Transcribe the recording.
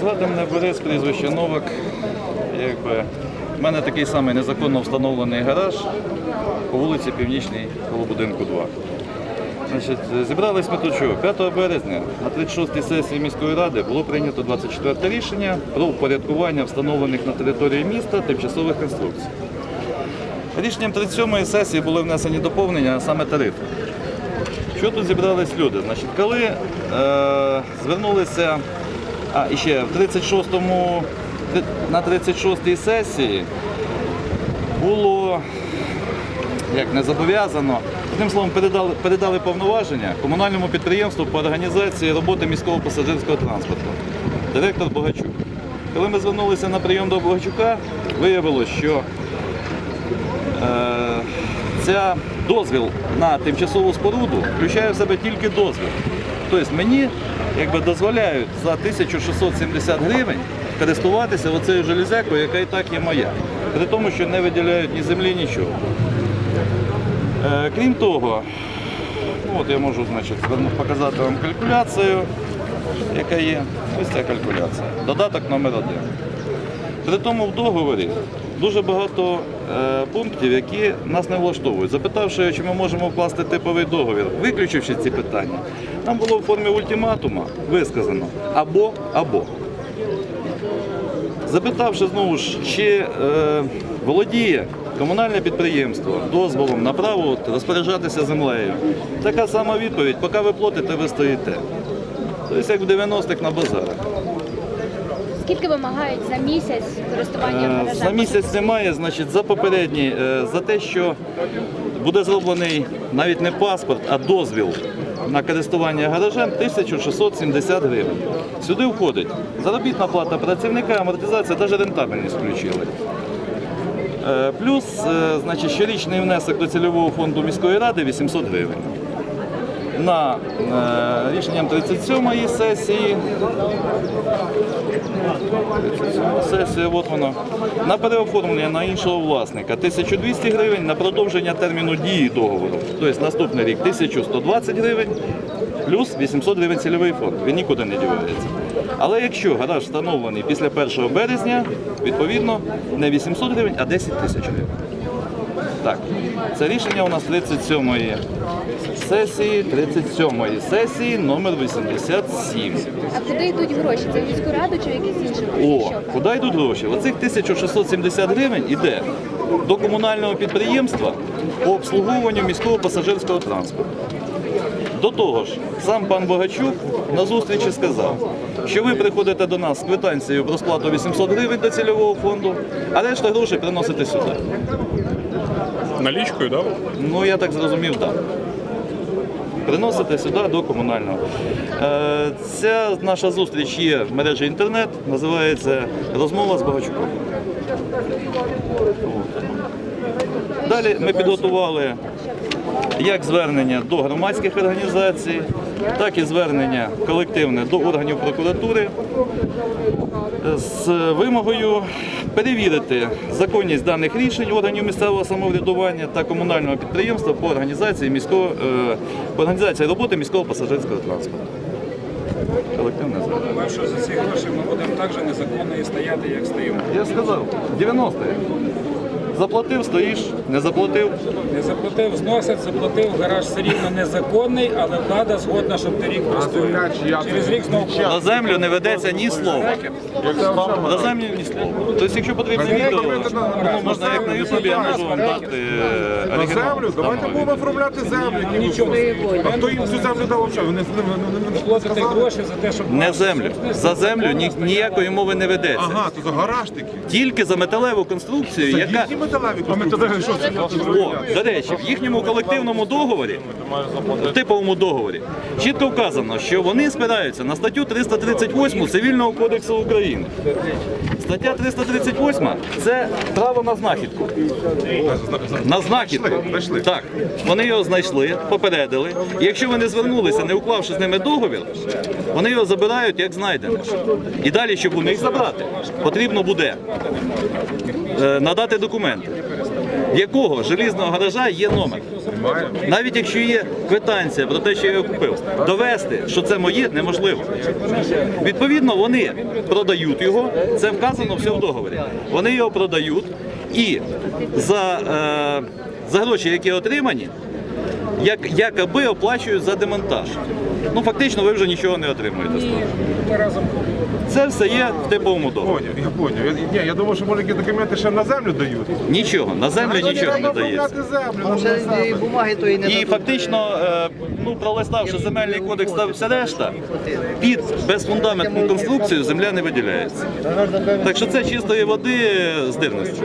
Звати мене Борис, прізвище Новак. Якби, в мене такий самий незаконно встановлений гараж по вулиці Північній, коло будинку 2. Значить, зібрались ми тут що? 5 березня на 36-й сесії міської ради було прийнято 24 рішення про впорядкування встановлених на території міста тимчасових конструкцій. Рішенням 37-ї сесії були внесені доповнення, а саме тарифи. Що тут зібрались люди? Значить, коли е, звернулися, а і ще в 36-му, на 36-й сесії було як не зобов'язано. Одним словом, передали, передали повноваження комунальному підприємству по організації роботи міського пасажирського транспорту. Директор Богачук. Коли ми звернулися на прийом до Богачука, виявилося, що е, ця дозвіл на тимчасову споруду включає в себе тільки дозвіл. Тобто мені якби, дозволяють за 1670 гривень користуватися оцею железякою, яка і так є моя. При тому, що не виділяють ні землі, нічого. Е, Крім того, ну, от я можу значить, показати вам калькуляцію, яка є. Ось ця калькуляція. Додаток номер один. При тому в договорі дуже багато пунктів, які нас не влаштовують. Запитавши, чи ми можемо вкласти типовий договір, виключивши ці питання, нам було в формі ультиматума висказано або або. Запитавши знову ж, чи е, володіє комунальне підприємство дозволом на право розпоряджатися землею, така сама відповідь, поки ви платите, ви стоїте. Тобто як в 90-х на базарах. Скільки вимагають за місяць користування Е, гаражем? За місяць немає, значить, за попередній, е, за те, що буде зроблений навіть не паспорт, а дозвіл на користування гаражем 1670 гривень. Сюди входить заробітна плата працівника, амортизація, навіть рентабельність включили. Е, Плюс, е, значить, щорічний внесок до цільового фонду міської ради 800 гривень. На е, рішенням 37-ї сесії Сесія, от воно. На переоформлення на іншого власника 1200 гривень, на продовження терміну дії договору. Тобто наступний рік 1120 гривень, плюс 800 гривень цільовий фонд. Він нікуди не дівається. Але якщо гараж встановлений після 1 березня, відповідно не 800 гривень, а 10 тисяч гривень. Так, це рішення у нас 37-ї сесії, 37-ї сесії, номер 87. А куди йдуть гроші? Це в міську раду чи в якісь інші гроші? О, куди йдуть гроші? Оцих 1670 гривень іде до комунального підприємства по обслуговуванню міського пасажирського транспорту. До того ж, сам пан Богачук на зустрічі сказав, що ви приходите до нас з квитанцією про сплату 800 гривень до цільового фонду, а решта грошей приносите сюди. Налічкою, да? Ну, я так зрозумів, так. Приносити сюди до комунального. Е, Ця наша зустріч є в мережі інтернет, називається Розмова з Багачуком. Далі ми підготували як звернення до громадських організацій, так і звернення колективне до органів прокуратури з вимогою перевірити законність даних рішень органів місцевого самоврядування та комунального підприємства по організації міського е, по організації роботи міського пасажирського транспорту. Колективне звернення. Що за ці гроші ми будемо так же незаконно і стояти, як стоїмо. Я сказав, 90 Заплатив, стоїш, не заплатив. Не заплатив, зносять, заплатив, гараж все рівно незаконний, але влада згодна, щоб ти рік простояв. Через рік знову На землю не ведеться ні слова. На землю ні слова. Тобто, якщо потрібно відео, ну, можна як на Ютубі, я можу вам дати е, На оригінал. землю? Давайте будемо оформляти землю. нічого не А хто їм цю землю дав взагалі? Вони платити сказали? гроші за те, щоб Не землю. За землю ні- ніякої мови не ведеться. Ага, то за гараж таки. Тільки за металеву конструкцію, яка. О, до речі, в їхньому колективному договорі, типовому договорі, чітко вказано, що вони спираються на статтю 338 Цивільного кодексу України. Стаття 338 це право на знахідку. На знахідку. Так, вони його знайшли, попередили. І якщо вони звернулися, не уклавши з ними договір, вони його забирають як знайдене. І далі, щоб у них забрати, потрібно буде е, надати документи. якого желізного гаража є номер. Навіть якщо є квитанція про те, що я його купив, довести, що це моє, неможливо. Відповідно, вони продають його, це вказано все в договорі. Вони його продають і за, е, за гроші, які отримані, як, якоби оплачують за демонтаж. Ну фактично ви вже нічого не отримуєте з того. Разом Це все є в типовому договорі. Поняв, я поняв. Я, ні, я думав, що може які документи ще на землю дають. Нічого, на землю нічого не дається. оформляти землю. на Вже землю. і бумаги тої не І дадуть. фактично, е, ну пролиставши земельний кодекс та все решта, під безфундаментну конструкцію земля не виділяється. Так що це чистої води з дивності.